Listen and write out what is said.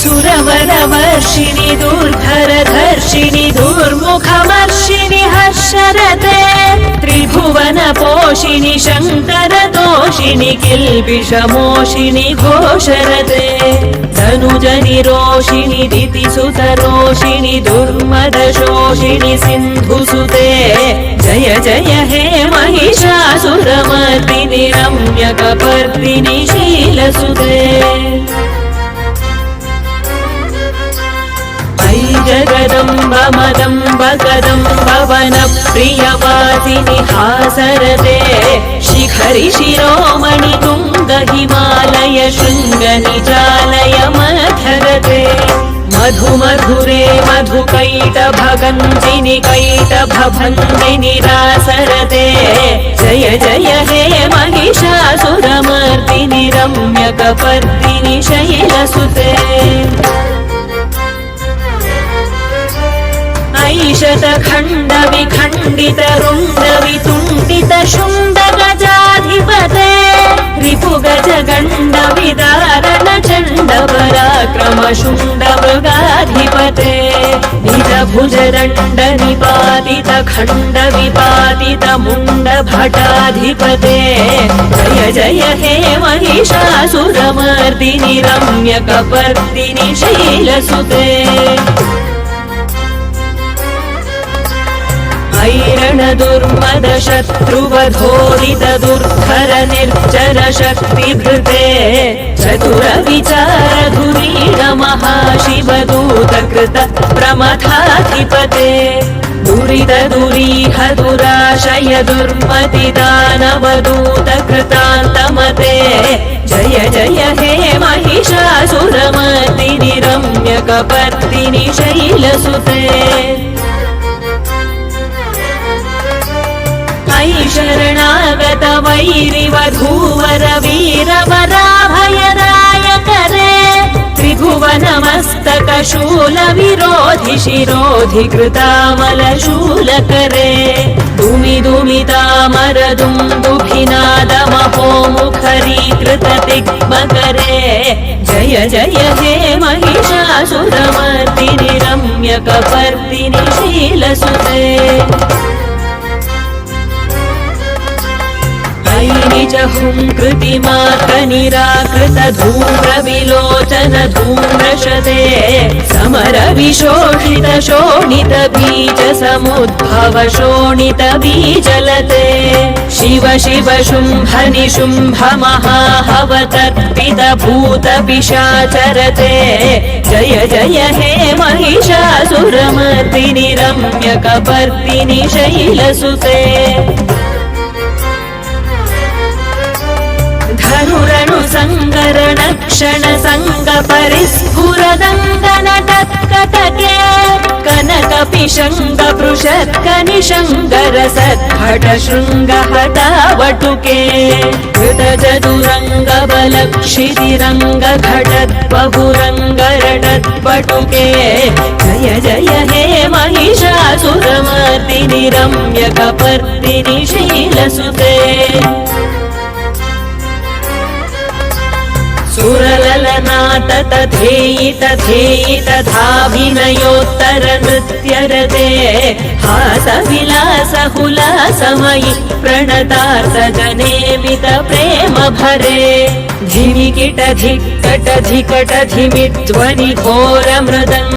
सुरवरवर्षिणि दुर्धरधर्षिणि दुर्मुखमर्षिणि हर्षरते त्रिभुवनपोषिणि शङ्करदोषिणि किल्बिषमोषिणि घोषरते तनुजनिरोषिणि दितिसुतरोषिणि दुर्मदशोषिणि सिन्धुसुते जय जय हे महिषासुरमर्दिनि रम्यकपर्दिनि शीलसुते కదంబ మదంబ కదంబవన ప్రియవాసిని హాసరతే శిఖరి శిరోమణి తుంగ హిమాలయ శృంగ నిజాలయ మధరతే మధు మధురే మధు కైట భగంజిని కైట భంజిని రాసరతే జయ జయ హే మహిషాసురమర్దిని రమ్యకపర్దిని శైలసుతే शैलसुते ऐशतखण्ड विखण्डित रुण्ड वितुण्डित शुण्ड गजाधिपते रिपुगज गण्ड विदारण चण्ड पराक्रम शुण्ड मृगाधिपते निज भुज दण्ड निपातित खण्ड विपातित मुण्ड भटाधिपते जय जय हे महिषासुरमर्दिनि रम्यकपर्दिनि शैलसुते ऐरण दुर्मद शत्रुवधोदित दुर्धर निर्जर शक्तिभृते चतुर विचार धुरीण महाशिवदूत कृत प्रमथाधिपते दुरित दुरीह दुराशय दुर्मति दानवदूत कृतान्तमते जय जय हे महिषासुरमर्दिनि रम्यकपर्दिनि शैलसुते मयि शरणागत वैरिवधूवर वीरवराभयदायकरे त्रिभुवनमस्तक शूलविरोधि शिरोधि कृतामलशूलकरे दुमिदुमितामरदुन्दुभिनादमहोमुखरी कृतदिग्मकरे जय जय हे महिषासुरमर्दिनि रम्यकपर्दिनि शीलसुते निज हुङ्कृतिमात्र निराकृत धूम्र विलोचन धूम्रशते समर विशोषित शोणित बीज समुद्भव शोणित बीजलते शिव शिव शुम्भ निशुम्भ महाहव तर्पित भूत पिशाचरते जय जय हे महिषासुरमर्दिनि रम्यकपर्दिनि शैलसुते बलक्षितिरङ्ग घटत् बहुरङ्गरटत् पटुके जय जय हे महिषासुरमर्दिनि रम्यकपर्दिनि शीलसुते सुरललनाथ तथेयि तथेयि तथाभिनयोत्तर नृत्यरते हासविलास हुलासमयि प्रणतार्थ जनेमित प्रेम भरे धिमिकिट धिक्कट धिकट धिमिध्वनि घोर मृदङ्ग